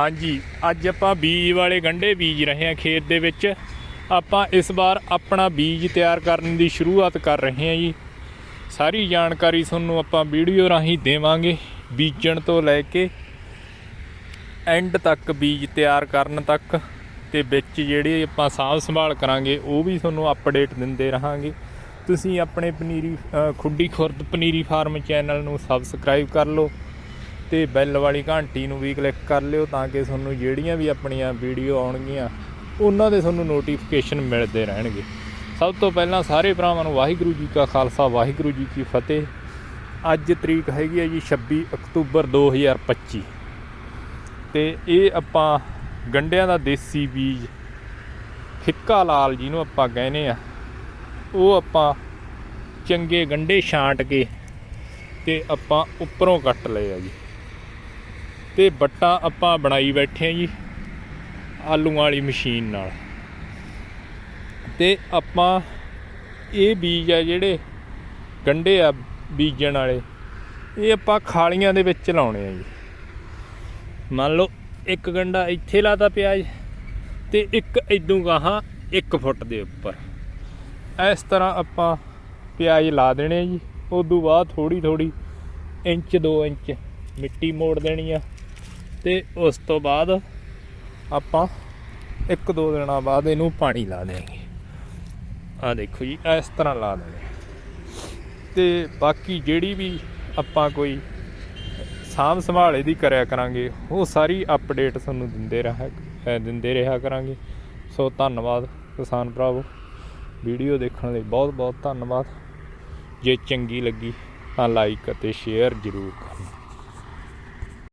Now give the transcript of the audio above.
ਹਾਂਜੀ, ਅੱਜ ਆਪਾਂ ਬੀਜ ਵਾਲੇ ਗੰਢੇ ਬੀਜ ਰਹੇ ਹਾਂ ਖੇਤ ਦੇ ਵਿੱਚ। ਆਪਾਂ ਇਸ ਵਾਰ ਆਪਣਾ ਬੀਜ ਤਿਆਰ ਕਰਨ ਦੀ ਸ਼ੁਰੂਆਤ ਕਰ ਰਹੇ ਹਾਂ ਜੀ। ਸਾਰੀ ਜਾਣਕਾਰੀ ਤੁਹਾਨੂੰ ਆਪਾਂ ਵੀਡੀਓ ਰਾਹੀਂ ਦੇਵਾਂਗੇ ਬੀਜਣ ਤੋਂ ਲੈ ਕੇ ਐਂਡ ਤੱਕ ਬੀਜ ਤਿਆਰ ਕਰਨ ਤੱਕ। ਤੇ ਵਿੱਚ ਜਿਹੜੇ ਆਪਾਂ ਸਾਂਭ ਸੰਭਾਲ ਕਰਾਂਗੇ, ਉਹ ਵੀ ਤੁਹਾਨੂੰ ਅਪਡੇਟ ਦਿੰਦੇ ਰਹਾਂਗੇ। ਤੁਸੀਂ ਆਪਣੇ ਪਨੀਰੀ ਖੁੱਡੀ ਖੁਰਦ ਪਨੀਰੀ ਫਾਰਮ ਚੈਨਲ ਨੂੰ ਸਬਸਕ੍ਰਾਈਬ ਕਰ ਲਓ। ਤੇ ਬੈਲ ਵਾਲੀ ਘੰਟੀ ਨੂੰ ਵੀ ਕਲਿੱਕ ਕਰ ਲਿਓ ਤਾਂ ਕਿ ਤੁਹਾਨੂੰ ਜਿਹੜੀਆਂ ਵੀ ਆਪਣੀਆਂ ਵੀਡੀਓ ਆਉਣਗੀਆਂ, ਉਹਨਾਂ ਦੇ ਤੁਹਾਨੂੰ ਨੋਟੀਫਿਕੇਸ਼ਨ ਮਿਲਦੇ ਰਹਿਣਗੇ। ਸਭ ਤੋਂ ਪਹਿਲਾਂ ਸਾਰੇ ਭਰਾਵਾਂ ਨੂੰ ਵਾਹਿਗੁਰੂ ਜੀ ਕਾ ਖਾਲਸਾ, ਵਾਹਿਗੁਰੂ ਜੀ ਕੀ ਫਤਿਹ। ਅੱਜ ਤਰੀਕ ਹੈਗੀ ਹੈ ਜੀ 26 ਅਕਤੂਬਰ 2025 ਤੇ ਇਹ ਆਪਾਂ ਗੰਡਿਆਂ ਦਾ ਦੇਸੀ ਬੀਜ, ਫਿੱਕਾ ਲਾਲ ਜਿਹਨੂੰ ਆਪਾਂ ਕਹਿੰਦੇ ਆ, ਉਹ ਆਪਾਂ ਚੰਗੇ ਗੰਡੇ ਛਾਂਟ ਕੇ ਤੇ ਆਪਾਂ ਉੱਪਰੋਂ ਕੱਟ ਲਏ ਆ ਜੀ। ਤੇ ਬੱਟਾਂ ਆਪਾਂ ਬਣਾਈ ਬੈਠੇ ਆ ਜੀ ਆਲੂਆਂ ਵਾਲੀ ਮਸ਼ੀਨ ਨਾਲ। ਤੇ ਆਪਾਂ ਇਹ ਬੀਜ ਆ ਜਿਹੜੇ ਗੰਡੇ ਆ ਬੀਜਣ ਵਾਲੇ, ਇਹ ਆਪਾਂ ਖਾਲੀਆਂ ਦੇ ਵਿੱਚ ਲਾਉਣੇ ਆ ਜੀ। ਮੰਨ ਲਓ ਇੱਕ ਗੰਡਾ ਇੱਥੇ ਲਾਤਾ ਪਿਆਜ਼ ਤੇ ਇੱਕ ਇਦੋਂ ਗਾਹਾਂ 1 ਫੁੱਟ ਦੇ ਉੱਪਰ। ਇਸ ਤਰ੍ਹਾਂ ਆਪਾਂ ਪਿਆਜ਼ ਲਾ ਦੇਣੇ ਆ ਜੀ ਤੋਂ ਬਾਅਦ ਥੋੜੀ ਥੋੜੀ ਇੰਚ 2 ਇੰਚ ਮਿੱਟੀ ਮੋੜ ਦੇਣੀ ਆ। ਤੇ ਉਸ ਤੋਂ ਬਾਅਦ ਆਪਾਂ ਇੱਕ ਦੋ ਦਿਨਾਂ ਬਾਅਦ ਇਹਨੂੰ ਪਾਣੀ ਲਾ ਦੇਵਾਂਗੇ ਆ ਦੇਖੋ ਜੀ, ਇਸ ਤਰ੍ਹਾਂ ਲਾ ਦੇਣੇ। ਤੇ ਬਾਕੀ ਜਿਹੜੀ ਵੀ ਆਪਾਂ ਕੋਈ ਸਾਂਭ ਸੰਭਾਲ ਇਹਦੀ ਕਰਿਆ ਕਰਾਂਗੇ, ਉਹ ਸਾਰੀ ਅਪਡੇਟ ਤੁਹਾਨੂੰ ਦਿੰਦੇ ਰਹਾ ਦਿੰਦੇ ਰਿਹਾ ਕਰਾਂਗੇ। ਸੋ ਧੰਨਵਾਦ ਕਿਸਾਨ ਭਰਾਵੋ। ਵੀਡੀਓ ਦੇਖਣ ਲਈ ਬਹੁਤ ਬਹੁਤ ਧੰਨਵਾਦ। ਜੇ ਚੰਗੀ ਲੱਗੀ ਤਾਂ ਲਾਈਕ ਅਤੇ ਸ਼ੇਅਰ ਜ਼ਰੂਰ ਕਰਨਾ।